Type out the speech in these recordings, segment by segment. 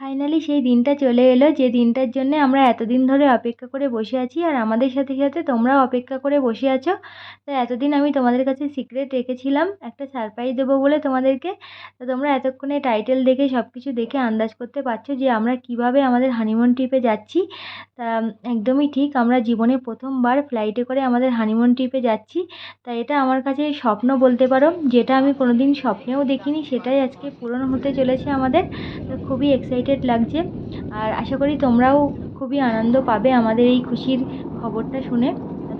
Finally সেই দিনটা চলে এলো, যে দিনটার জন্যে আমরা এতদিন ধরে অপেক্ষা করে বসে আছি আর আমাদের সাথে সাথে তোমরাও অপেক্ষা করে বসে আছো। তো এতদিন আমি তোমাদের কাছে সিক্রেট রেখেছিলাম, একটা সারপ্রাইজ দেবো বলে তোমাদেরকে। তো তোমরা এতক্ষণে টাইটেল দেখে সব কিছু দেখে আন্দাজ করতে পারছ যে আমরা কীভাবে আমাদের হানিমুন ট্রিপে যাচ্ছি। তা একদমই ঠিক, আমরা জীবনে প্রথমবার ফ্লাইটে করে আমাদের হানিমুন ট্রিপে যাচ্ছি। তা এটা আমার কাছে স্বপ্ন বলতে পারো, যেটা আমি কোনো দিন স্বপ্নেও দেখিনি, সেটাই আজকে পূরণ হতে চলেছে আমাদের। তো খুবই এক্সাইটেড লাগছে। আর আশা করি তোমরাও খুবই আনন্দ পাবে আমাদের এই খুশির খবরটা শুনে।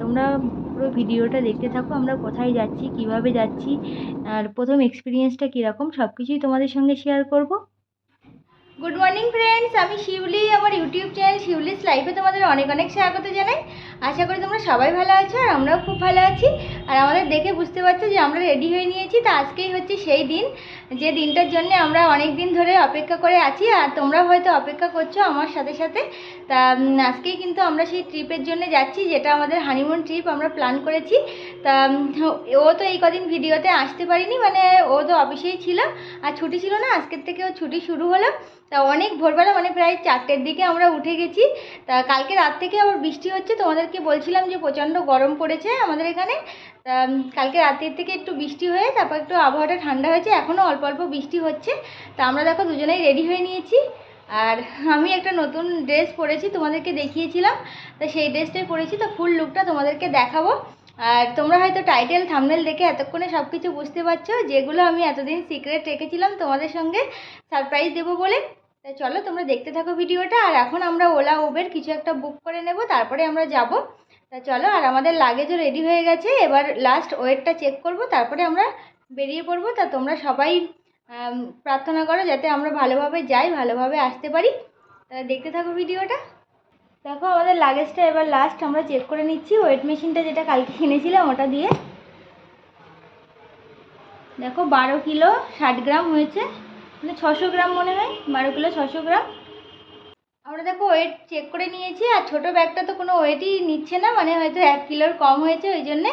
তোমরা পুরো ভিডিওটা দেখতে থাকো, আমরা কোথায় যাচ্ছি, কীভাবে যাচ্ছি, আর প্রথম এক্সপিরিয়েন্সটা কীরকম সব কিছুই তোমাদের সঙ্গে শেয়ার করব। গুড মর্নিং ফ্রেন্ডস আমি শিউলি, আমার ইউটিউব চ্যানেল শিউলিস লাইফে তোমাদের অনেক অনেক স্বাগত জানাই। আশা করি তোমরা সবাই ভালো আছো আর আমরাও খুব ভালো আছি। আর আমাদের দেখে বুঝতে পারছ যে আমরা রেডি হয়ে নিয়েছি, তা আজকেই হচ্ছে সেই দিন। যে দিনটার জন্য আমরা অনেক দিন ধরে অপেক্ষা করে আছি, আর তোমরা হয়তো অপেক্ষা করছ আমার সাথে সাথে। তা আজকেই কিন্তু আমরা সেই ট্রিপের জন্য যাচ্ছি, যেটা আমাদের হানিমুন ট্রিপ আমরা প্ল্যান করেছি। তা ও তো এই কদিন ভিডিওতে আসতে পারিনি মানে ও তো অফিসেই ছিল, আর ছুটি ছিল না, আজকের থেকে ও ছুটি শুরু হলো। তা অনেক ভোরবেলা মানে প্রায় চারটের দিকে আমরা উঠে গেছি। তা কালকে রাত থেকে আবার বৃষ্টি হচ্ছে, তোমাদেরকে বলছিলাম যে প্রচণ্ড গরম পড়েছে আমাদের এখানে। তা কালকে রাতের থেকে একটু বৃষ্টি হয়ে, তারপর একটু আবহাওয়াটা ঠান্ডা হয়েছে, এখনও অল্প অল্প বৃষ্টি হচ্ছে। তা আমরা দেখো দুজনেই রেডি হয়ে নিয়েছি। আর আমি একটা নতুন ড্রেস পরেছি, তোমাদেরকে দেখিয়েছিলাম। তা সেই ড্রেসটাই পরেছি, তো ফুল লুকটা তোমাদেরকে দেখাবো। আর তোমরা হয়তো টাইটেল থামনেল দেখে এতক্ষণে সব কিছু বুঝতে পারছ, যেগুলো আমি এতদিন সিক্রেট রেখেছিলাম তোমাদের সঙ্গে সারপ্রাইজ দেবো বলে। তা চলো তোমরা দেখতে থাকো ভিডিওটা, আর এখন আমরা ওলা, উবের কিছু একটা বুক করে নেব, তারপরে আমরা যাব। তা চলো, আর আমাদের লাগেজও রেডি হয়ে গেছে, এবার লাস্ট ওয়েটটা চেক করব, তারপরে আমরা বেরিয়ে পড়ব। তা তোমরা সবাই প্রার্থনা করো যাতে আমরা ভালোভাবে যাই, ভালোভাবে আসতে পারি। তা দেখতে থাকো ভিডিওটা। দেখো আমাদের লাগেজটা এবার লাস্ট আমরা চেক করে নিচ্ছি। ওয়েট মেশিনটা যেটা কালকে কিনেছিলাম ওটা দিয়ে। দেখো বারো কিলো ষাট গ্রাম হয়েছে। মানে ছশো গ্রাম মনে হয়, বারো কিলো ছশো গ্রাম। আমরা দেখো ওয়েট চেক করে নিয়েছি। আর ছোটো ব্যাগটা তো কোনো ওয়েটই নিচ্ছে না। মানে হয়তো এক কিলোর কম হয়েছে ওই জন্যে।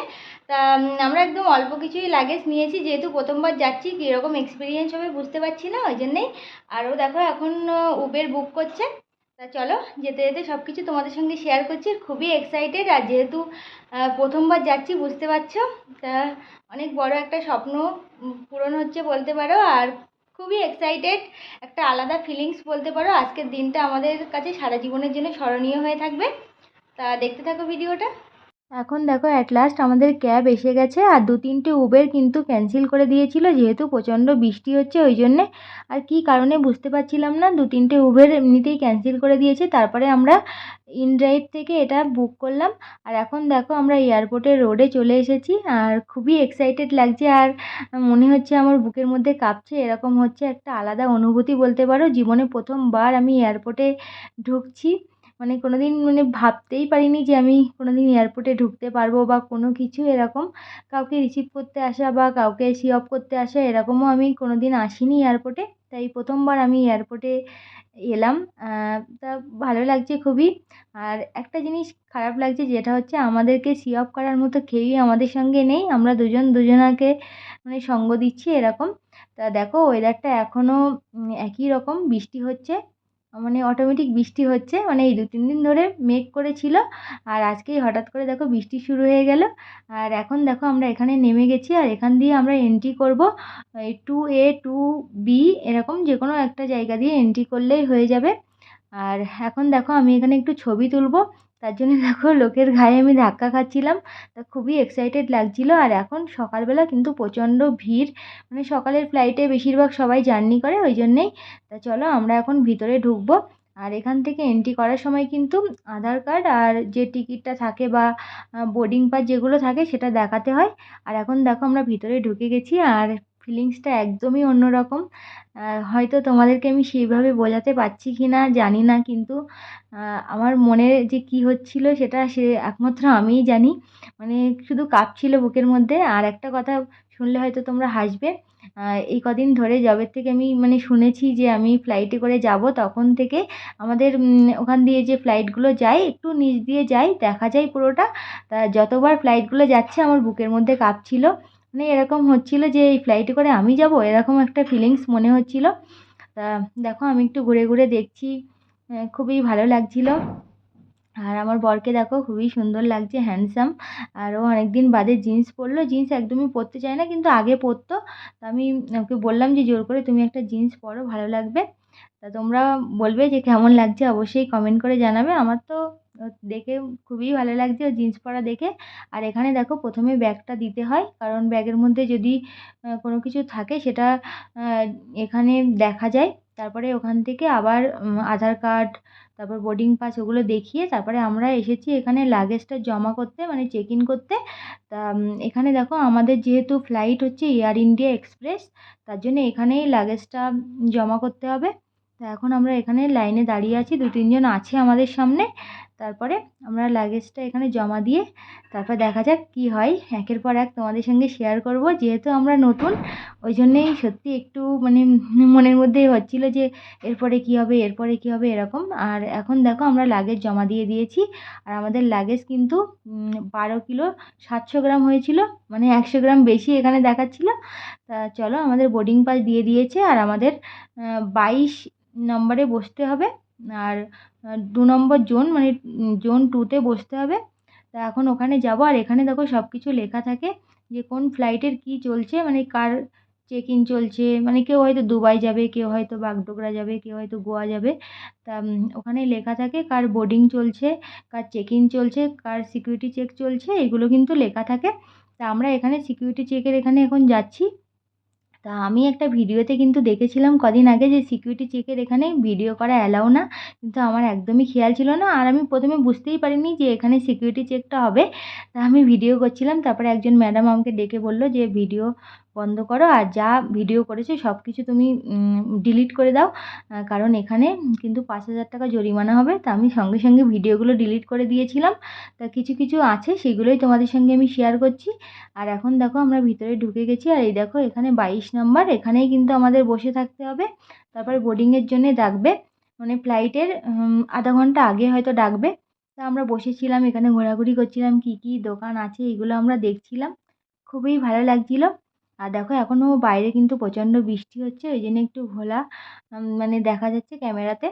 তা আমরা একদম অল্প কিছুই লাগেজ নিয়েছি, যেহেতু প্রথমবার যাচ্ছি, কীরকম এক্সপিরিয়েন্স হবে বুঝতে পারছি না, ওই জন্যেই। আরও দেখো এখন উবের বুক করছে। তা চলো, যেতে যেতে সব কিছু তোমাদের সঙ্গে শেয়ার করছি খুবই এক্সাইটেড আর যেহেতু প্রথমবার যাচ্ছি, বুঝতে পারছ? তা অনেক বড় একটা স্বপ্ন পূরণ হচ্ছে বলতে পারো, আর খুবই এক্সাইটেড একটা আলাদা ফিলিংস বলতে পারো, আজকের দিনটা আমাদের কাছে সারা জীবনের জন্য স্মরণীয় হয়ে থাকবে। তা দেখতে থাকো ভিডিওটা এখন দেখো অ্যাট লাস্ট আমাদের ক্যাব এসে গেছে আর দু তিনটে উবের কিন্তু ক্যান্সেল করে দিয়েছিল, যেহেতু প্রচণ্ড বৃষ্টি হচ্ছে ওই জন্যে। আর কী কারণে বুঝতে পারছিলাম না, দু তিনটে উবের এমনিতেই ক্যান্সেল করে দিয়েছে, তারপরে আমরা ইনড্রাইভ থেকে এটা বুক করলাম। আর এখন দেখো, আমরা এয়ারপোর্টের রোডে চলে এসেছি, আর খুবই এক্সাইটেড লাগছে, আর মনে হচ্ছে আমার বুকের মধ্যে কাঁপছে। এরকম হচ্ছে একটা আলাদা অনুভূতি বলতে পারো, জীবনে প্রথমবার আমি এয়ারপোর্টে ঢুকছি। মানে কোনো দিন মানে ভাবতেই পারিনি যে আমি কোনো দিন এয়ারপোর্টে ঢুকতে পারব বা কোনো কিছু এরকম। কাউকে রিসিভ করতে আসা বা কাউকে সি অফ করতে আসা এরকমও আমি কোনো দিন আসিনি এয়ারপোর্টে তাই প্রথমবার আমি এয়ারপোর্টে এলাম। তা ভালো লাগছে খুবই। আর একটা জিনিস খারাপ লাগছে যেটা হচ্ছে আমাদেরকে সি অফ করার মতো কেউই আমাদের সঙ্গে নেই। আমরা দুজন দুজনাকে মানে সঙ্গ দিচ্ছি এরকম। তা দেখো ওয়েদারটা এখনও একই রকম। বৃষ্টি হচ্ছে। মানে অটোমেটিক বৃষ্টি হচ্ছে। মানে এই দু তিন দিন ধরে মেঘ করেছিল। আর আজকেই হঠাৎ করে দেখো বৃষ্টি শুরু হয়ে গেল। আর এখন দেখো আমরা এখানে নেমে গেছি। আর এখান দিয়ে আমরা এন্ট্রি করব। টু এ টু বি এরকম যে কোনো একটা জায়গা দিয়ে এন্ট্রি করলেই হয়ে যাবে। আর এখন দেখো আমি এখানে একটু ছবি তুলবো। তার জন্য দেখো লোকের ঘায়ে আমি ধাক্কা খাচ্ছিলাম। তা খুবই এক্সাইটেড লাগছিল। আর এখন সকালবেলা কিন্তু প্রচণ্ড ভিড়। মানে সকালের ফ্লাইটে বেশিরভাগ সবাই জার্নি করে, ওই জন্যেই। তা চলো আমরা এখন ভিতরে ঢুকবো। আর এখান থেকে এন্ট্রি করার সময় কিন্তু আধার কার্ড আর যে টিকিটটা থাকে বা বোর্ডিং পাস যেগুলো থাকে সেটা দেখাতে হয়। আর এখন দেখো আমরা ভিতরে ঢুকে গেছি। আর ফিলিংসটা একদমই অন্যরকম। হয়তো তোমাদেরকে আমি সেইভাবে বোঝাতে পারছি কি না জানি না, কিন্তু আমার মনে যে কী হচ্ছিল সেটা সে একমাত্র আমিই জানি। মানে শুধু কাঁপছিল বুকের মধ্যে। আর একটা কথা শুনলে হয়তো তোমরা হাসবে এই কদিন ধরে যবের থেকে আমি মানে শুনেছি যে আমি ফ্লাইটে করে যাব, তখন থেকে আমাদের ওখান দিয়ে যে ফ্লাইটগুলো যায়, একটু নিচ দিয়ে যায়, দেখা যায় পুরোটা। তা যতবার ফ্লাইটগুলো যাচ্ছে, আমার বুকের মধ্যে কাঁপছিল। মানে এরকম হচ্ছিল যে এই ফ্লাইটে করে আমি যাব, এরকম একটা ফিলিংস মনে হচ্ছিল। তা দেখো, আমি একটু ঘুরে ঘুরে দেখছি খুবই ভালো লাগছিল। আর আমার বরকে দেখো, খুবই সুন্দর লাগছে হ্যান্ডসাম আরও ও অনেকদিন বাদে জিন্স পরলো। জিন্স একদমই পরতে চায় না, কিন্তু আগে পরতো। তা আমি ওকে বললাম যে, জোর করে তুমি একটা জিন্স পরো, ভালো লাগবে। তা তোমরা বলবে যে, কেমন লাগছে? অবশ্যই কমেন্ট করে জানাবে। আমার তো দেখে খুবই ভালো লাগছে ও জিন্স পরা দেখে। আর এখানে দেখো প্রথমে ব্যাগটা দিতে হয়, কারণ ব্যাগের মধ্যে যদি কোনো কিছু থাকে সেটা এখানে দেখা যায়। তারপরে ওখান থেকে আবার আধার কার্ড, তারপর বোর্ডিং পাস ওগুলো দেখিয়ে তারপরে আমরা এসেছি এখানে লাগেজটা জমা করতে মানে চেক ইন করতে। তা এখানে দেখো আমাদের যেহেতু ফ্লাইট হচ্ছে এয়ার ইন্ডিয়া এক্সপ্রেস তার জন্য এখানেই লাগেজটা জমা করতে হবে। তা এখন আমরা এখানে লাইনে দাঁড়িয়ে আছি দু তিনজন আছে আমাদের সামনে। তারপরে আমরা লাগেজটা এখানে জমা দিয়ে তারপর দেখা যাক কী হয়। একের পর এক তোমাদের সঙ্গে শেয়ার করব। যেহেতু আমরা নতুন, ওই জন্যেই সত্যি একটু মানে মনের মধ্যে হচ্ছিল যে এরপরে কী হবে, এরপরে কী হবে এরকম। আর এখন দেখো আমরা লাগেজ জমা দিয়ে দিয়েছি। আর আমাদের লাগেজ কিন্তু বারো কিলো সাতশো গ্রাম হয়েছিল। মানে একশো গ্রাম বেশি এখানে দেখাচ্ছিল। তা চলো আমাদের বোর্ডিং পাস দিয়ে দিয়েছে। আর আমাদের বাইশ নম্বরে বসতে হবে। আর দু নম্বর জোন মানে জোন টুতে বসতে হবে। তা এখন ওখানে যাব, আর এখানে দেখো সব কিছু লেখা থাকে যে কোন ফ্লাইটের কী চলছে মানে কার চেক ইন চলছে। মানে কেউ হয়তো দুবাই যাবে, কেউ হয়তো বাগডোগরা যাবে, কেউ হয়তো গোয়া যাবে। তা ওখানে লেখা থাকে কার বোর্ডিং চলছে, কার চেক ইন চলছে, কার সিকিউরিটি চেক চলছে, এগুলো কিন্তু লেখা থাকে। তা আমরা এখানে সিকিউরিটি চেকের এখানে এখন যাচ্ছি। তা আমি একটা ভিডিওতে কিন্তু দেখেছিলাম কদিন আগে যে সিকিউরিটি চেকের এখানে ভিডিও করা অ্যালাউ না। কিন্তু আমার একদমই খেয়াল ছিল না। আর আমি প্রথমে বুঝতেই পারিনি যে এখানে সিকিউরিটি চেকটা হবে। তা আমি ভিডিও করছিলাম। তারপরে একজন ম্যাডাম আমাকে ডেকে বলল যে ভিডিও বন্ধ করো আর যা ভিডিও করেছ সব কিছু তুমি ডিলিট করে দাও। কারণ এখানে কিন্তু পাঁচ হাজার টাকা জরিমানা হবে। তা আমি সঙ্গে সঙ্গে ভিডিওগুলো ডিলিট করে দিয়েছিলাম। তা কিছু কিছু আছে, সেগুলোই তোমাদের সঙ্গে আমি শেয়ার করছি। আর এখন দেখো আমরা ভিতরে ঢুকে গেছি। আর এই দেখো এখানে বাইশ নাম্বার এখানেই কিন্তু আমাদের বসে থাকতে হবে। তারপরে বোর্ডিংয়ের জন্যে ডাকবে। মানে ফ্লাইটের আধা ঘণ্টা আগে হয়তো ডাকবে। তা আমরা বসেছিলাম, এখানে ঘোরাঘুরি করছিলাম, কী কী দোকান আছে এগুলো আমরা দেখছিলাম। খুবই ভালো লাগছিল। আর দেখো এখনও বাইরে কিন্তু প্রচণ্ড বৃষ্টি হচ্ছে, ওই জন্য একটু ঘোলা মানে দেখা যাচ্ছে ক্যামেরাতে।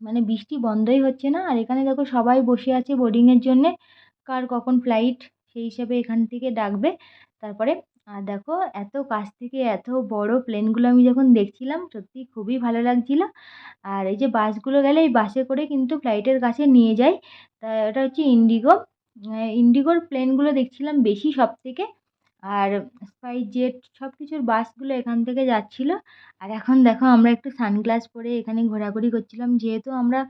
মানে বৃষ্টি বন্ধই হচ্ছে না, আর এখানে দেখো সবাই বসে আছে বোর্ডিংয়ের জন্যে, কার কখন ফ্লাইট সেই হিসাবে এখান থেকে ডাকবে। তারপরে, আর দেখো এত কাছ থেকে এত বড় প্লেনগুলো আমি যখন দেখছিলাম, সত্যি খুবই ভালো লাগছিল। আর এই যে বাসগুলো গেলে এই বাসে করে কিন্তু ফ্লাইটের কাছে নিয়ে যায় তা, এটা হচ্ছে ইন্ডিগো ইন্ডিগোর প্লেনগুলো দেখছিলাম বেশি সব থেকে আর স্পাইস জেট সব কিছুর বাসগুলো এখান থেকে যাচ্ছিল। আর এখন দেখো আমরা একটু সানগ্লাস পরে এখানে ঘোরাঘুরি করছিলাম। যেহেতু আমরা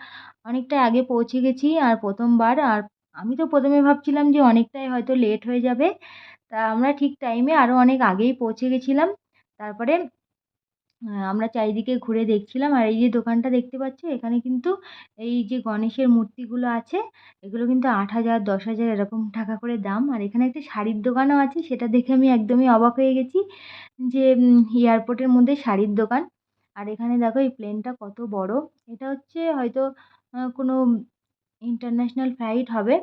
অনেকটা আগে পৌঁছে গেছি আর প্রথমবার, আর আমি তো প্রথমে ভাবছিলাম যে অনেকটাই হয়তো লেট হয়ে যাবে। তা আমরা ঠিক টাইমে আরও অনেক আগেই পৌঁছে গেছিলাম। তারপরে আমরা চারিদিকে ঘুরে দেখছিলাম। আর এই যে দোকানটা দেখতে পাচ্ছ, এখানে কিন্তু এই যে গণেশের মূর্তিগুলো আছে, এগুলো কিন্তু আট হাজার, দশ হাজার এরকম টাকা করে দাম। আর এখানে একটা শাড়ির দোকানও আছে, সেটা দেখে আমি একদমই অবাক হয়ে গেছি যে এয়ারপোর্টের মধ্যে শাড়ির দোকান। আর এখানে দেখো এই প্লেনটা কত বড়। এটা হচ্ছে হয়তো কোনো ইন্টারন্যাশনাল ফ্লাইট হবে।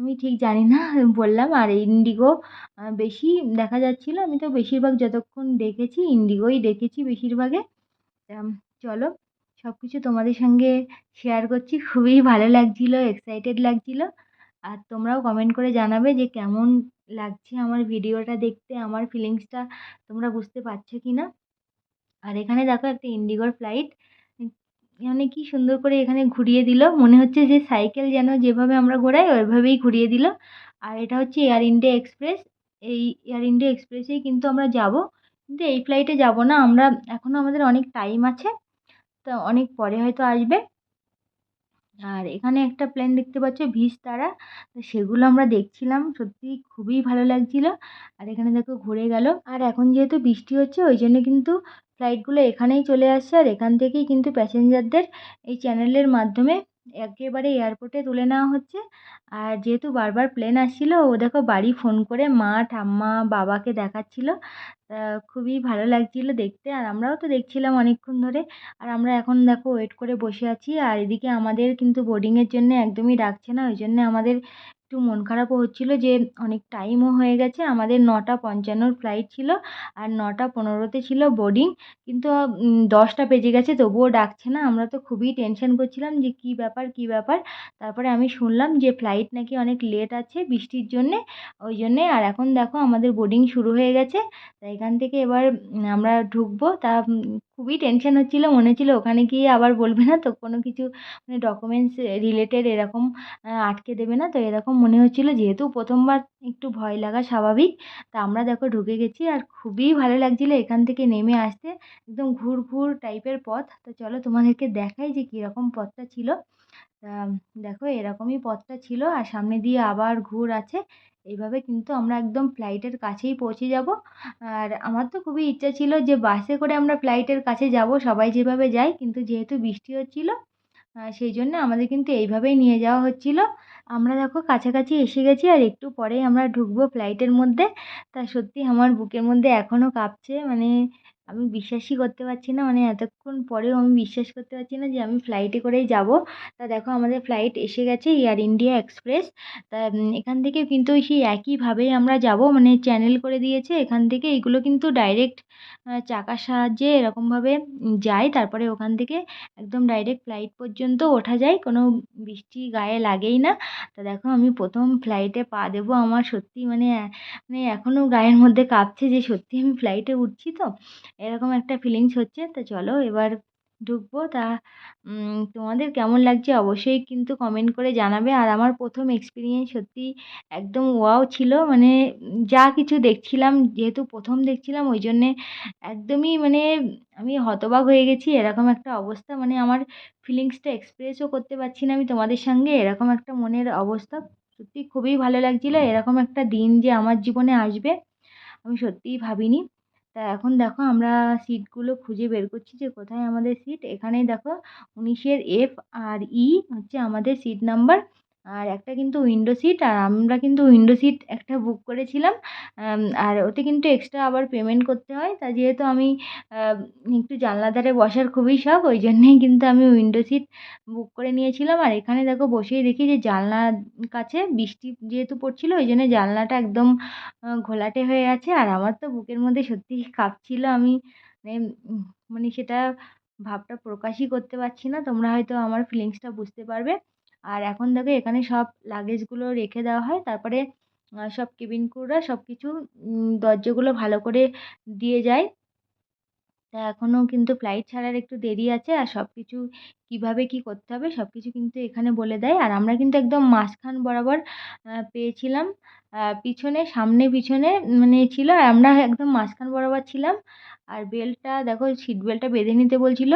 আমি ঠিক জানি না বললাম, আর ইন্ডিগো বেশি দেখা যাচ্ছিল? আমি তো বেশিরভাগ যতক্ষণ দেখেছি, ইন্ডিগোই দেখেছি বেশিরভাগে। চলো সব কিছু তোমাদের সঙ্গে শেয়ার করছি। খুবই ভালো লাগছিল এক্সাইটেড লাগছিল। আর তোমরাও কমেন্ট করে জানাবে যে কেমন লাগছে আমার ভিডিওটা দেখতে, আমার ফিলিংসটা তোমরা বুঝতে পারছ কি না আর এখানে দেখো একটা ইন্ডিগোর ফ্লাইট মানে কি সুন্দর করে এখানে ঘুরিয়ে দিল। মনে হচ্ছে যে সাইকেল যেন যেভাবে আমরা ঘোরাই, ওইভাবেই ঘুরিয়ে দিল। আর এটা হচ্ছে এয়ার ইন্ডিয়া এক্সপ্রেস এই এয়ার ইন্ডিয়া এক্সপ্রেসেই কিন্তু আমরা যাব। কিন্তু এই ফ্লাইটে যাব না। আমরা এখনও আমাদের অনেক টাইম আছে। তো অনেক পরে হয়তো আসবে। আর এখানে একটা প্লেন দেখতে পাচ্ছ ভিস্তারা তো সেগুলো আমরা দেখছিলাম। সত্যি খুবই ভালো লাগছিল। আর এখানে দেখো ঘুরে গেল। আর এখন যেহেতু বৃষ্টি হচ্ছে, ওই জন্য কিন্তু ফ্লাইটগুলো এখানেই চলে আসছে আর এখান থেকেই কিন্তু প্যাসেঞ্জারদের এই চ্যানেলের মাধ্যমে একেবারে এয়ারপোর্টে তুলে নেওয়া হচ্ছে। আর যেহেতু বারবার প্লেন আসছিল, ও দেখো বাড়ি ফোন করে মা, ঠাম্মা, বাবাকে দেখাচ্ছিল। খুবই ভালো লাগছিল দেখতে। আর আমরাও তো দেখছিলাম অনেকক্ষণ ধরে। আর আমরা এখন দেখো ওয়েট করে বসে আছি। আর এদিকে আমাদের কিন্তু বোর্ডিংয়ের জন্য একদমই ডাকছে না। ওই জন্য আমাদের একটু মন খারাপও হচ্ছিল যে অনেক টাইমও হয়ে গেছে। আমাদের নটা পঞ্চান্নর ফ্লাইট ছিল আর নটা পনেরোতে ছিল বোর্ডিং কিন্তু দশটা বেজে গেছে তবুও ডাকছে না। আমরা তো খুবই টেনশন করছিলাম যে কী ব্যাপার কী ব্যাপার? তারপরে আমি শুনলাম যে ফ্লাইট নাকি অনেক লেট আছে বৃষ্টির জন্যে, ওই জন্যে। আর এখন দেখো আমাদের বোর্ডিং শুরু হয়ে গেছে। তাই এখান থেকে এবার আমরা ঢুকবো। তা খুবই টেনশন হচ্ছিল, মনে হচ্ছিল ওখানে গিয়ে আবার বলবে না তো? কোনো কিছু মানে ডকুমেন্টস রিলেটেড এরকম আটকে দেবে না? তো এরকম মনে হচ্ছিল, যেহেতু প্রথমবার একটু ভয় লাগা স্বাভাবিক, তা আমরা দেখো ঢুকে গেছি আর খুবই ভালো লাগছিল এখান থেকে নেমে আসতে, একদম ঘুর ঘুর টাইপের পথ। তো চলো তোমাদেরকে দেখাই যে কীরকম পথটা ছিল। তা দেখো এরকমই পথটা ছিল আর সামনে দিয়ে আবার ঘুর আছে। এইভাবে কিন্তু আমরা একদম ফ্লাইটের কাছেই পৌঁছে যাব। আর আমার তো খুবই ইচ্ছা ছিল যে বাসে করে আমরা ফ্লাইটের কাছে যাব, সবাই যেভাবে যায়। কিন্তু যেহেতু বৃষ্টি হচ্ছিল সেই জন্য আমাদের কিন্তু এইভাবেই নিয়ে যাওয়া হচ্ছিল। আমরা দেখো কাছাকাছি এসে গেছি আর একটু পরেই আমরা ঢুকবো ফ্লাইটের মধ্যে। তা সত্যি আমার বুকের মধ্যে এখনও কাঁপছে মানে আমি বিশ্বাসই করতে পারছি না। মানে এতক্ষণ পরেও আমি বিশ্বাস করতে পারছি না যে আমি ফ্লাইটে করেই যাব। তা দেখো আমাদের ফ্লাইট এসে গেছে এয়ার ইন্ডিয়া এক্সপ্রেস তা এখান থেকে কিন্তু সেই একইভাবেই আমরা যাব। মানে চ্যানেল করে দিয়েছে। এখান থেকে এগুলো কিন্তু ডাইরেক্ট চাকার সাহায্যে এরকমভাবে যায়। তারপরে ওখান থেকে একদম ডাইরেক্ট ফ্লাইট পর্যন্ত ওঠা যায়। কোনো বৃষ্টি গায়ে লাগেই না। তা দেখো আমি প্রথম ফ্লাইটে পা দেবো আমার সত্যি। মানে মানে এখনও গায়ের মধ্যে কাঁপছে যে সত্যি আমি ফ্লাইটে উঠছি তো। এরকম একটা ফিলিংস হচ্ছে। তো চলো এবার ঢুকবো। তা তোমাদের কেমন লাগছে অবশ্যই কিন্তু কমেন্ট করে জানাবে। আর আমার প্রথম এক্সপিরিয়েন্স সত্যি একদম ওয়াও ছিল। মানে যা কিছু দেখছিলাম, যেহেতু প্রথম দেখছিলাম, ওই জন্যে একদমই মানে আমি হতবাক হয়ে গেছি। এরকম একটা অবস্থা। মানে আমার ফিলিংসটা এক্সপ্রেসও করতে পারছি না আমি তোমাদের সঙ্গে। এরকম একটা মনের অবস্থা। সত্যি খুবই ভালো লাগছিল। এরকম একটা দিন যে আমার জীবনে আসবে, আমি সত্যিই ভাবিনি। তা এখন দেখো আমরা সিটগুলো খুঁজে বের করছি যে কোথায় আমাদের সিট এখানেই দেখো উনিশের এফ আর ই হচ্ছে আমাদের সিট নাম্বার আর একটা কিন্তু উইন্ডো সিট আর আমরা কিন্তু উইন্ডো সিট একটা বুক করেছিলাম আর ওতে কিন্তু এক্সট্রা আবার পেমেন্ট করতে হয়। তা যেহেতু আমি একটু জানলার ধারে বসার খুবই শখ, ওই জন্যেই কিন্তু আমি উইন্ডো সিট বুক করে নিয়েছিলাম। আর এখানে দেখো বসেই দেখি যে জানলার কাছে বৃষ্টি যেহেতু পড়ছিলো, ওই জন্য জানলাটা একদম ঘোলাটে হয়ে আছে। আর আমার তো বুকের মধ্যে সত্যিই কাঁপছিলো, আমি মানে মানে সেটা ভাবটা প্রকাশই করতে পারছি না। তোমরা হয়তো আমার ফিলিংসটা বুঝতে পারবে। আর এখন দেখো এখানে সব লাগেজগুলো রেখে দেওয়া হয়। তারপরে সব কেবিন ক্রুরা সব কিছু দরজাগুলো ভালো করে দিয়ে যায়। তা এখনও কিন্তু ফ্লাইট ছাড়ার একটু দেরি আছে আর সব কিছু কীভাবে কী করতে হবে সব কিছু কিন্তু এখানে বলে দেয়। আর আমরা কিন্তু একদম মাঝখান বরাবর পেয়েছিলাম। পিছনে সামনে পিছনে মানে ছিল আর আমরা একদম মাঝখান বরাবর ছিলাম। আর বেল্টটা দেখো সিট বেল্টটা বেঁধে নিতে বলছিল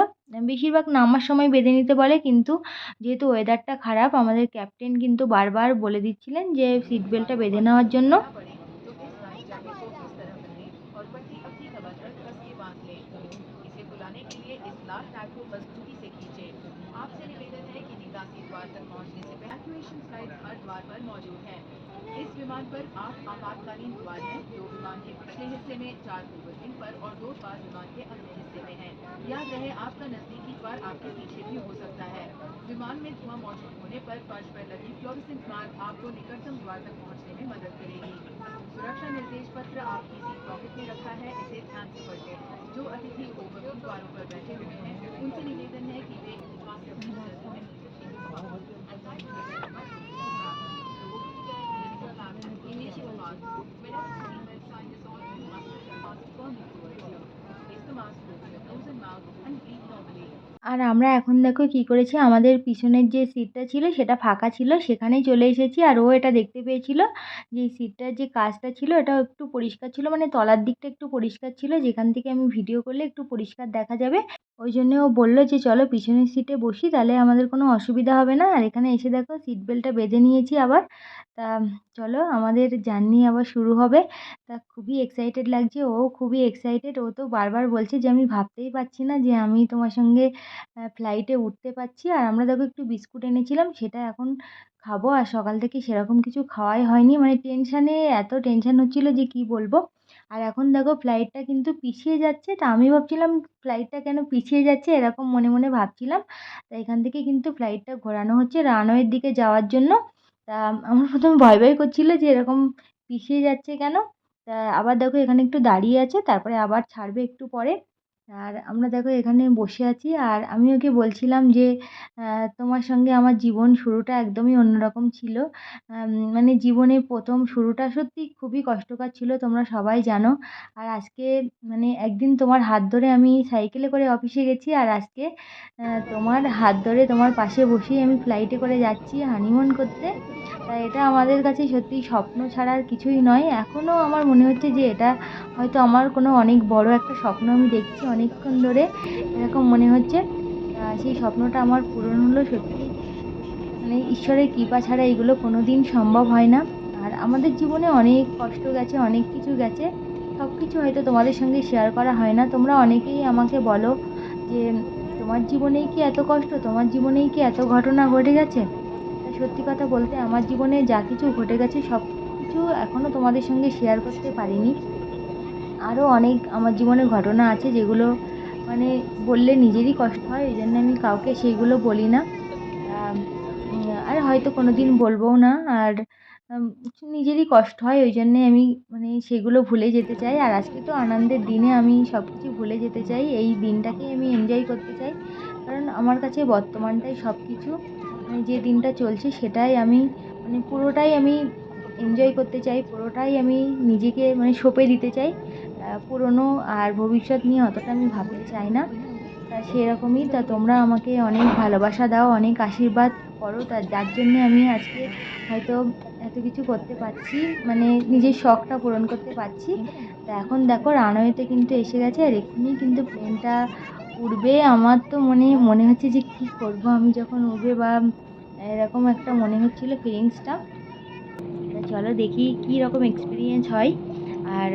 বেশিরভাগ নামার সময় বেঁধে নিতে বলে কিন্তু যেহেতু ওয়েদারটা খারাপ আমাদের ক্যাপ্টেন কিন্তু বারবার বলে দিচ্ছিলেন যে সিট বেল্টটা বেঁধে নেওয়ার জন্য आपसे निवेदन है कि निकासी द्वार तक पहुंचने से पहले फ्लाइट हर द्वार पर मौजूद है विमान पर आठ आपातकालीन द्वार हैं। जो विमान के पिछले हिस्से में, चार पूर्व विंग पर और दो द्वार विमान के अगले हिस्से में हैं। याद रहे, आपका नजदीकी द्वार आपके पीछे भी हो सकता है। विमान में धुआँ मौजूद होने पर फर्श पर लगी फ्लोरोसेंट मार्क आपको निकटतम द्वार तक पहुँचने में मदद करेगी। सुरक्षा निर्देश पत्र आपकी सीट पॉकेट में रखा है, इसे ध्यान से पढ़े जो अतिथि ओवरव्यू द्वारों पर बैठे हुए हैं, उनसे निवेदन है कि वे আর আমরা এখন দেখো কি করেছি? আমাদের পিছনের যে সিটটা ছিল, সেটা ফাঁকা ছিল। সেখানেই চলে এসেছি আর ও এটা দেখতে পেয়েছিল যে সিটটার যে কাজটা ছিল এটা একটু পরিষ্কার ছিল। মানে তলার দিকটা একটু পরিষ্কার ছিল। যেখান থেকে আমি ভিডিও করলে একটু পরিষ্কার দেখা যাবে। ওই জন্যে ও বলল যে, চলো পিছনের সিটে বসি, তাহলে আমাদের কোনো অসুবিধা হবে না। আর এখানে এসে দেখো সিট বেল্টটা বেঁধে নিয়েছি আবার। তা, চলো আমাদের জার্নি আবার শুরু হবে। তা, খুবই এক্সাইটেড লাগছে। ও খুবই এক্সাইটেড ও তো বারবার বলছে যে, আমি ভাবতেই পারছি না যে, আমি তোমার সঙ্গে ফ্লাইটে উঠতে পারছি। আর আমরা দেখো একটু বিস্কুট এনেছিলাম, সেটা এখন খাব। আর সকাল থেকে সেরকম কিছু খাওয়াই হয়নি। মানে টেনশানে এত টেনশান হচ্ছিল যে, কী বলব? আর এখন দেখো ফ্লাইটটা কিন্তু পিছিয়ে যাচ্ছে। তা আমি ভাবছিলাম ফ্লাইটটা কেন পিছিয়ে যাচ্ছে এরকম মনে মনে ভাবছিলাম। তা এখান থেকে কিন্তু ফ্লাইটটা ঘোরানো হচ্ছে রানওয়ের দিকে যাওয়ার জন্য। তা আমার প্রথমে ভয় ভয় করছিল যে এরকম পিছিয়ে যাচ্ছে কেন? তা আবার দেখো এখানে একটু দাঁড়িয়ে আছে, তারপরে আবার ছাড়বে একটু পরে। আর আমরা দেখো এখানে বসে আছি আর আমি ওকে বলছিলাম যে তোমার সঙ্গে আমার জীবন শুরুটা একদমই অন্যরকম ছিল। মানে জীবনে প্রথম শুরুটা সত্যিই খুবই কষ্টকর ছিল, তোমরা সবাই জানো। আর আজকে মানে একদিন তোমার হাত ধরে আমি সাইকেলে করে অফিসে গেছি আর আজকে তোমার হাত ধরে তোমার পাশে বসেই আমি ফ্লাইটে করে যাচ্ছি হানিমুন করতে। তাই এটা আমাদের কাছে সত্যি স্বপ্ন ছাড়া আর কিছুই নয়। এখনও আমার মনে হচ্ছে যে এটা হয়তো আমার কোনো অনেক বড় একটা স্বপ্ন আমি দেখছি অনেকক্ষণ ধরে এরকম মনে হচ্ছে সেই স্বপ্নটা আমার পূরণ হলো সত্যি। মানে ঈশ্বরের কৃপা ছাড়া এগুলো কোনো দিন সম্ভব হয় না। আর আমাদের জীবনে অনেক কষ্ট গেছে, অনেক কিছু গেছে। সব কিছু হয়তো তোমাদের সঙ্গে শেয়ার করা হয় না। তোমরা অনেকেই আমাকে বলো যে, তোমার জীবনেই কি এত কষ্ট? তোমার জীবনেই কি এত ঘটনা ঘটে গেছে? সত্যি কথা বলতে, আমার জীবনে যা কিছু ঘটে গেছে সব কিছু এখনও তোমাদের সঙ্গে শেয়ার করতে পারিনি। আরও অনেক আমার জীবনে ঘটনা আছে যেগুলো মানে বললে নিজেরই কষ্ট হয় ওই জন্য আমি কাউকে সেইগুলো বলি না। আর হয়তো কোনো দিন বলবও না, আর নিজেরই কষ্ট হয়, ওই জন্যে আমি মানে সেগুলো ভুলে যেতে চাই। আর আজকে তো আনন্দের দিনে আমি সব কিছু ভুলে যেতে চাই, এই দিনটাকেই আমি এনজয় করতে চাই। কারণ আমার কাছে বর্তমানটাই সব কিছু মানে যে দিনটা চলছে সেটাই আমি মানে পুরোটাই আমি এনজয় করতে চাই, পুরোটাই আমি নিজেকে মানে সঁপে দিতে চাই। পুরনো আর ভবিষ্যৎ নিয়ে অতটা আমি ভাবতে চাই না। তা সেরকমই, তা তোমরা আমাকে অনেক ভালোবাসা দাও, অনেক আশীর্বাদ করো, তা যার জন্যে আমি আজকে হয়তো এত কিছু করতে পারছি মানে নিজের শখটা পূরণ করতে পারছি। তা এখন দেখো, রানওয়েতে কিন্তু এসে গেছে, আর এক্ষুনি কিন্তু প্লেনটা উড়বে। আমার তো মনে মনে হচ্ছে যে কী করব? আমি যখন উড়বে বা এরকম একটা মনে হচ্ছিল ফিলিংসটা তা চলো দেখি কী রকম এক্সপিরিয়েন্স হয়। আর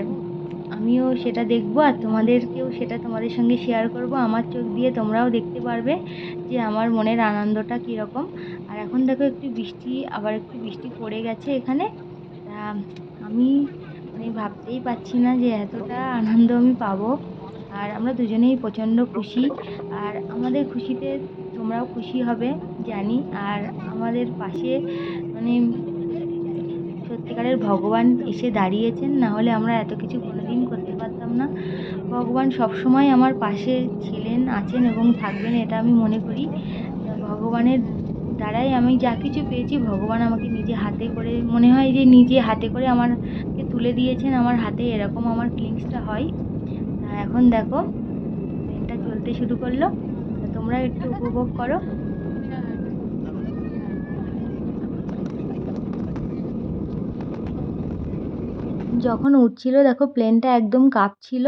আমিও সেটা দেখব আর তোমাদেরকেও সেটা তোমাদের সঙ্গে শেয়ার করব। আমার চোখ দিয়ে তোমরাও দেখতে পারবে যে আমার মনের আনন্দটা কীরকম। আর এখন দেখো একটু বৃষ্টি, আবার একটু বৃষ্টি পড়ে গেছে এখানে। আমি মানে ভাবতেই পারছি না যে এতটা আনন্দ আমি পাবো। আর আমরা দুজনেই প্রচণ্ড খুশি। আর আমাদের খুশিতে তোমরাও খুশি হবে, জানি। আর আমাদের পাশে মানে সত্যিকারের ভগবান এসে দাঁড়িয়েছেন না হলে আমরা এত কিছু কোনো ভগবান সবসময় আমার পাশে ছিলেন, আছেন এবং থাকবেন, এটা আমি মনে করি। ভগবানের দ্বারাই আমি যা কিছু পেয়েছি, ভগবান আমাকে নিজে হাতে করে, মনে হয় যে নিজে হাতে করে আমারকে তুলে দিয়েছেন, আমার হাতে এরকম আমার ফিলিংসটা হয়। এখন দেখো ট্রেনটা চলতে শুরু করল। তোমরা একটু উপভোগ করো। যখন উঠছিল, দেখো প্লেনটা একদম কাঁপছিল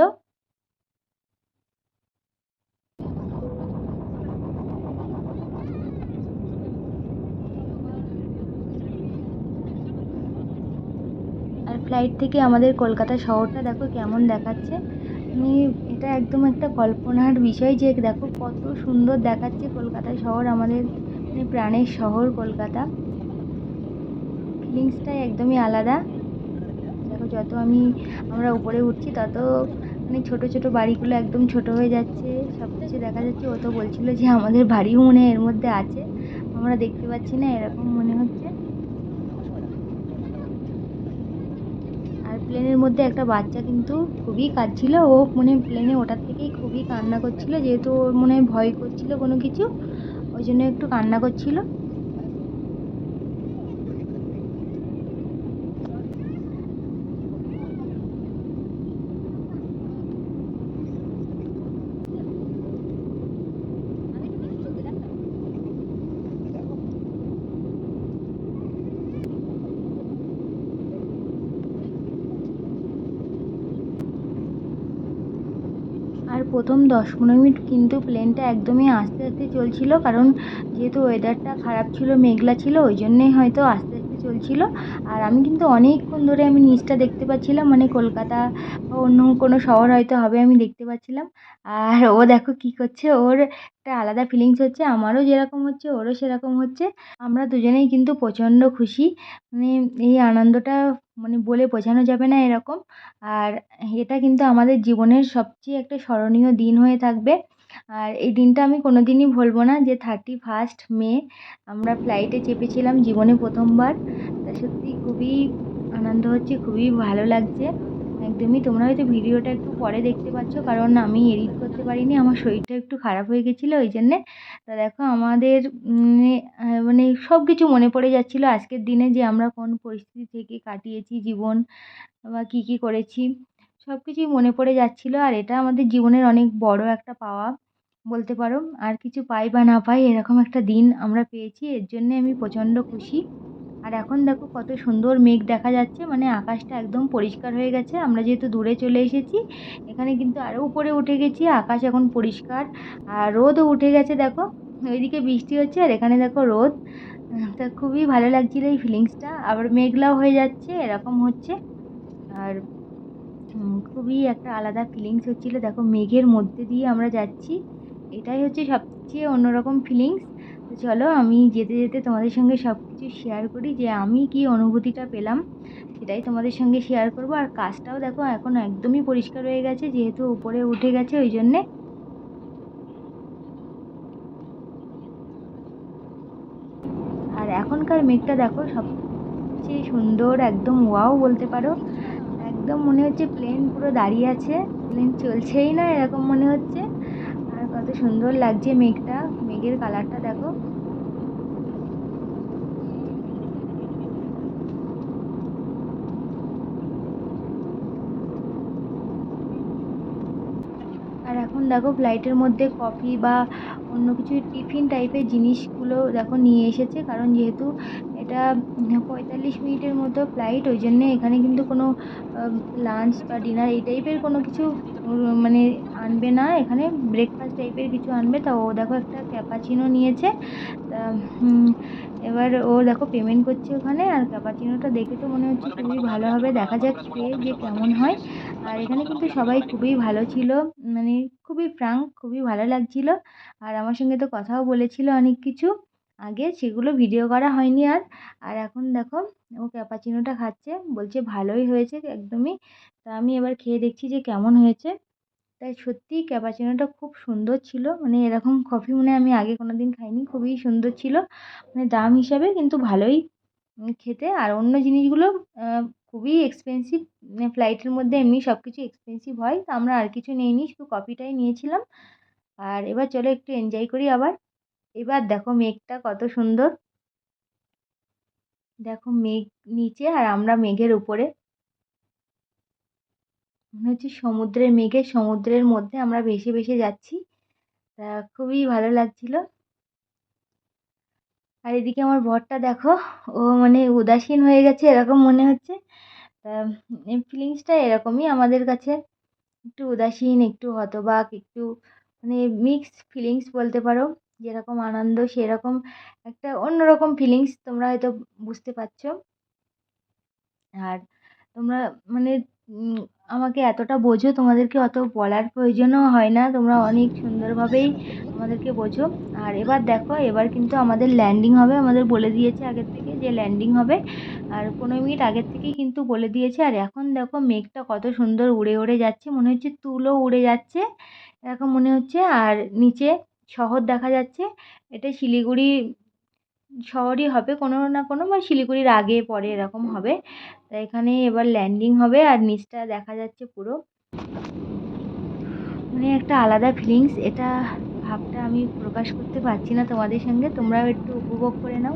আর ফ্লাইট থেকে আমাদের কলকাতা শহরটা দেখো কেমন দেখাচ্ছে। মানে এটা একদম একটা কল্পনার বিষয় যে দেখো কত সুন্দর দেখাচ্ছে কলকাতা শহর, আমাদের মানে প্রাণের শহর কলকাতা। ফিলিংসটাই একদমই আলাদা। দেখো যত আমি, আমরা উপরে উঠছি তত মানে ছোটো ছোটো বাড়িগুলো একদম ছোটো হয়ে যাচ্ছে। সব কিছু দেখা যাচ্ছে। ও তো বলছিলো যে আমাদের বাড়িও মনে এর মধ্যে আছে। আমরা দেখতে পাচ্ছি না এরকম মনে হচ্ছে প্লেনের মধ্যে একটা বাচ্চা কিন্তু খুবই কাঁদছিল। ও মানে প্লেনে ওঠার থেকেই খুবই কান্না করছিল, যেহেতু ওর মনে হয় ভয় করছিল কোনো কিছু, ওই জন্য একটু কান্না করছিল আর প্রথম দশ পনেরো মিনিট কিন্তু প্লেনটা একদমই আস্তে আস্তে চলছিল। কারণ যেহেতু ওয়েদারটা খারাপ ছিল, মেঘলা ছিল, ওই জন্যেই হয়তো আস্তে আস্তে চলছিল। আর আমি কিন্তু অনেকক্ষণ ধরে আমি নিচটা দেখতে পাচ্ছিলাম মানে কলকাতা বা অন্য কোনো শহর হয়তো হবে আমি দেখতে পাচ্ছিলাম। আর ও দেখো কী করছে, ওর একটা আলাদা ফিলিংস হচ্ছে, আমারও যেরকম হচ্ছে, ওরও সেরকম হচ্ছে। আমরা দুজনেই কিন্তু প্রচণ্ড খুশি। মানে এই আনন্দটা মানে বলে বোঝানো যাবে না এরকম। আর এটা কিন্তু আমাদের জীবনের সবচেয়ে একটা স্মরণীয় দিন হয়ে থাকবে। আর এই দিনটা আমি কোনো দিনই ভুলবো না যে থার্টি ফার্স্ট মে আমরা ফ্লাইটে চেপেছিলাম জীবনে প্রথমবার। তা সত্যি খুবই আনন্দ হচ্ছে, খুবই ভালো লাগছে। একদমই, তোমরা হয়তো ভিডিওটা একটু পরে দেখতে পাচ্ছ, কারণ আমি এডিট করতে পারিনি, আমার শরীরটা একটু খারাপ হয়ে গেছিল, ওই জন্যে। তা দেখো, আমাদের মানে সব কিছু মনে পড়ে যাচ্ছিল, আজকের দিনে যে আমরা কোন পরিস্থিতি থেকে কাটিয়েছি, জীবন বা কী কী করেছি, সব কিছুই মনে পড়ে যাচ্ছিল, আর এটা আমাদের জীবনের অনেক বড় একটা পাওয়া, বলতে পারো। আর কিছু পাই বা না পাই, এরকম একটা দিন আমরা পেয়েছি, এর জন্যে আমি প্রচণ্ড খুশি। আর এখন দেখো কত সুন্দর মেঘ দেখা যাচ্ছে মানে আকাশটা একদম পরিষ্কার হয়ে গেছে। আমরা যেহেতু দূরে চলে এসেছি, এখানে কিন্তু আরও উপরে উঠে গেছি, আকাশ এখন পরিষ্কার আর রোদও উঠে গেছে দেখো। ওইদিকে বৃষ্টি হচ্ছে আর এখানে দেখো রোদ। তা খুবই ভালো লাগছিল এই ফিলিংসটা আবার মেঘলাও হয়ে যাচ্ছে, এরকম হচ্ছে। আর খুবই একটা আলাদা ফিলিংস হচ্ছিল। দেখো মেঘের মধ্যে দিয়ে আমরা যাচ্ছি। এটাই হচ্ছে সবচেয়ে অন্যরকম ফিলিংস তো চলো আমি যেতে যেতে তোমাদের সঙ্গে সব কিছু শেয়ার করি যে আমি কি অনুভূতিটা পেলাম, সেটাই তোমাদের সঙ্গে শেয়ার করব। আর কাজটাও দেখো, এখন একদমই পরিষ্কার হয়ে গেছে, যেহেতু উপরে উঠে গেছে, ওই জন্যে। আর এখনকার মেঘটা দেখো, সবচেয়ে সুন্দর, একদম ওয়াও বলতে পারো। একদম মনে হচ্ছে প্লেন পুরো দাঁড়িয়ে আছে প্লেন চলছেই না, এরকম মনে হচ্ছে। আর কত সুন্দর লাগছে মেঘটা, মেঘের কালারটা দেখো আর এখন দেখো ফ্লাইটের মধ্যে কফি বা অন্য কিছু টিফিন টাইপের জিনিসগুলো দেখো নিয়ে এসেছে। কারণ যেহেতু এটা পঁয়তাল্লিশ মিনিটের মতো ফ্লাইট ওই জন্যে এখানে কিন্তু কোনো লাঞ্চ বা ডিনার এই টাইপের কোনো কিছু মানে আনবে না। এখানে ব্রেকফাস্ট টাইপের কিছু আনবে। তা ও দেখো একটা ক্যাপাচিনো নিয়েছে। তা এবার ও দেখো পেমেন্ট করছে ওখানে। আর ক্যাপাচিনোটা দেখে তো মনে হচ্ছে খুবই ভালো হবে। দেখা যাক খেয়ে যে কেমন হয়। আর এখানে কিন্তু সবাই খুবই ভালো ছিল। মানে খুবই ফ্রাঙ্ক খুবই ভালো লাগছিল। আর আমার সঙ্গে তো কথাও বলেছিল অনেক কিছু। আগে সেগুলো ভিডিও করা হয়নি আর। আর এখন দেখো, ও ক্যাপাচিনোটা খাচ্ছে, বলছে ভালোই হয়েছে একদমই। তা আমি এবার খেয়ে দেখছি যে কেমন হয়েছে। তাই সত্যিই ক্যাপাচিনোটা খুব সুন্দর ছিল। মানে এরকম কফি মনে আমি আগে কোনো দিন খাইনি, খুবই সুন্দর ছিল। মানে দাম হিসাবে কিন্তু ভালোই খেতে। আর অন্য জিনিসগুলো খুবই এক্সপেন্সিভ ফ্লাইটের মধ্যে এমনি সব কিছু এক্সপেন্সিভ হয়, তো আমরা আর কিছু নিইনি, শুধু কফিটাই নিয়েছিলাম। আর এবার চলো একটু এনজয় করি আবার। এবার দেখো মেঘটা কত সুন্দর। দেখো মেঘ নিচে আর আমরা মেঘের উপরে। মনে হচ্ছে সমুদ্রের মেঘে, সমুদ্রের মধ্যে আমরা ভেসে ভেসে যাচ্ছি। তা খুবই ভালো লাগছিল। আর এদিকে আমার বরটা দেখো, ও মানে উদাসীন হয়ে গেছে, এরকম মনে হচ্ছে। তা ফিলিংসটা এরকমই আমাদের কাছে একটু উদাসীন, একটু হতবাক, একটু মানে মিক্সড ফিলিংস বলতে পারো। যেরকম আনন্দ, সেরকম একটা অন্যরকম ফিলিংস তোমরা হয়তো বুঝতে পারছ। আর তোমরা মানে আমাকে এতটা বোঝো, তোমাদেরকে অত বলার প্রয়োজনও হয় না। তোমরা অনেক সুন্দরভাবেই আমাদেরকে বোঝো। আর এবার দেখো, এবার কিন্তু আমাদের ল্যান্ডিং হবে। আমাদের বলে দিয়েছে আগের থেকে। যে ল্যান্ডিং হবে। আর পনেরো মিনিট আগের থেকেই কিন্তু বলে দিয়েছে। আর এখন দেখো মেঘটা কত সুন্দর উড়ে উড়ে যাচ্ছে। মনে হচ্ছে তুলো উড়ে যাচ্ছে। এরকম মনে হচ্ছে। আর নিচে শহর দেখা যাচ্ছে। এটা শিলিগুড়ি শহরই হবে কোনো না কোনো, বা শিলিগুড়ির আগে পরে এরকম হবে। তা এখানে এবার ল্যান্ডিং হবে আর নিচটা দেখা যাচ্ছে পুরো। মানে একটা আলাদা ফিলিংস এটা ভাবটা আমি প্রকাশ করতে পারছি না তোমাদের সঙ্গে। তোমরাও একটু উপভোগ করে নাও।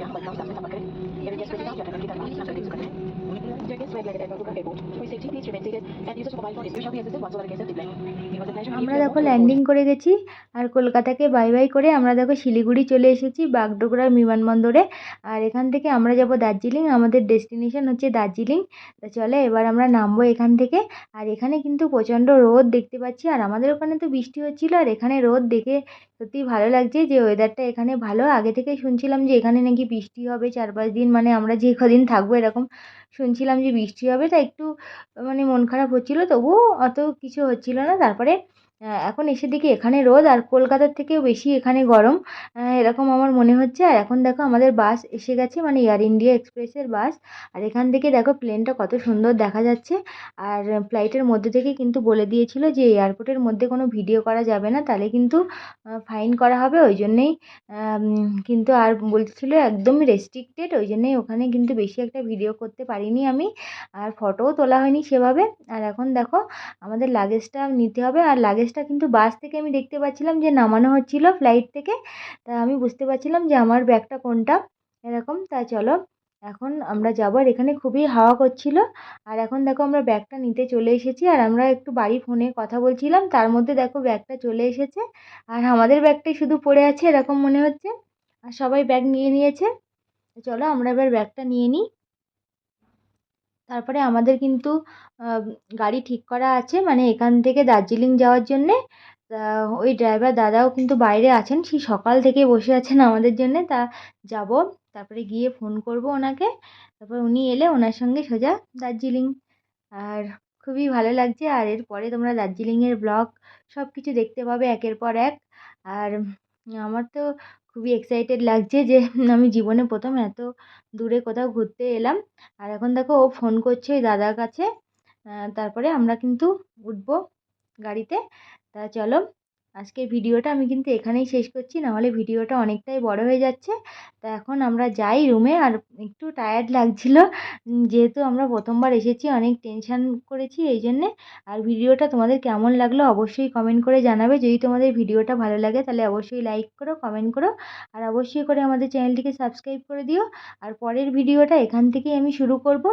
ল্যান্ডিং করে গেছি। আর কলকাতাকে বাই বাই করে আমরা দেখো শিলিগুড়ি চলে এসেছি, বাগডোগরা, বিমানবন্দরে। আর এখান থেকে আমরা যাব দার্জিলিং, আমাদের ডেস্টিনেশন হচ্ছে দার্জিলিং। তো চলে এবার আমরা নামবো এখান থেকে। আর এখানে কিন্তু প্রচণ্ড রোদ দেখতে পাচ্ছি। আর আমাদের ওখানে তো বৃষ্টি হচ্ছিল, আর এখানে রোদ দেখে সত্যিই ভালো লাগছে যে ওয়েদারটা এখানে ভালো। আগে থেকেই শুনছিলাম যে এখানে নাকি বৃষ্টি হবে চার পাঁচ দিন মানে আমরা যে কদিন থাকব এরকম শুনছিলাম যে বৃষ্টি হবে। তা একটু মানে মন খারাপ হচ্ছিল, তবুও অত কিছু হচ্ছিল না। তারপরে এখন এসে দেখি এখানে রোদ আর কলকাতার থেকেও বেশি এখানে গরম। এরকম আমার মনে হচ্ছে। আর এখন দেখো আমাদের বাস এসে গেছে মানে এয়ার ইন্ডিয়া এক্সপ্রেসের বাস। আর এখান থেকে দেখো প্লেনটা কত সুন্দর দেখা যাচ্ছে। আর ফ্লাইটের মধ্যে থেকে কিন্তু বলে দিয়েছিল যে এয়ারপোর্টের মধ্যে কোনো ভিডিও করা যাবে না, তাহলে কিন্তু ফাইন করা হবে। ওই জন্যেই কিন্তু আর বলছিল একদমই রেস্ট্রিক্টেড ওই জন্যেই ওখানে কিন্তু বেশি একটা ভিডিও করতে পারিনি আমি। আর ফটোও তোলা হয়নি সেভাবে। আর এখন দেখো, আমাদের লাগেজটা নিতে হবে। আর লাগেজটা কিন্তু বাস থেকে আমি দেখতে পাচ্ছিলাম যে নামানো হচ্ছিল ফ্লাইট থেকে। তা আমি বুঝতে পারছিলাম যে আমার ব্যাগটা কোনটা। এরকম, তা চলো। এখন আমরা যাব আর এখানে খুবই হাওয়া করছিল। আর এখন দেখো আমরা ব্যাগটা নিতে চলে এসেছি আর আমরা একটু বাড়ি ফোনে কথা বলছিলাম। তার মধ্যে দেখো ব্যাগটা চলে এসেছে। আর আমাদের ব্যাগটাই শুধু পড়ে আছে, এরকম মনে হচ্ছে। আর সবাই ব্যাগ নিয়ে নিয়েছে। চলো আমরা এবার ব্যাগটা নিয়ে নিই। তারপরে আমাদের কিন্তু গাড়ি ঠিক করা আছে। মানে এখান থেকে দার্জিলিং যাওয়ার জন্যে ওই ড্রাইভার দাদাও কিন্তু বাইরে আছেন। সেই সকাল থেকে বসে আছেন আমাদের জন্যে, তা যাব। তারপরে গিয়ে ফোন করব ওনাকে। তারপর উনি এলে ওনার সঙ্গে সোজা দার্জিলিং। আর খুবই ভালো লাগছে। আর এরপরে তোমরা দার্জিলিংয়ের ব্লগ সব কিছু দেখতে পাবে একের পর এক। আর আমার তো খুবই এক্সাইটেড লাগছে যে আমি জীবনে প্রথম এত দূরে কোথাও ঘুরতে এলাম। আর এখন দেখো ও ফোন করছে ওই দাদার কাছে। তারপরে আমরা কিন্তু উঠবো গাড়িতে। তা চলো আজকের ভিডিওটা আমি কিন্তু এখানেই শেষ করছি, নাহলে ভিডিওটা অনেকটাই বড় হয়ে যাচ্ছে। তা এখন আমরা যাই রুমে আর একটু টায়ার্ড লাগছিল। যেহেতু আমরা প্রথমবার এসেছি, অনেক টেনশান করেছি এই জন্যে। আর ভিডিওটা তোমাদের কেমন লাগল অবশ্যই কমেন্ট করে জানাবে। যদি তোমাদের ভিডিওটা ভালো লাগে, তাহলে অবশ্যই লাইক করো কমেন্ট করো। আর অবশ্যই করে আমাদের চ্যানেলটিকে সাবস্ক্রাইব করে দিও। আর পরের ভিডিওটা এখান থেকেই আমি শুরু করব।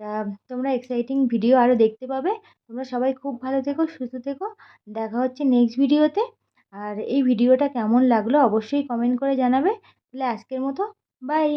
তা তোমরা এক্সাইটিং ভিডিও আরও দেখতে পাবে। তোমরা সবাই খুব ভালো থেকো, সুস্থ থেকো। দেখা হচ্ছে নেক্সট ভিডিওতে আর এই ভিডিওটা কেমন লাগল অবশ্যই কমেন্ট করে জানাবে। তাহলে আজকের মতো বাই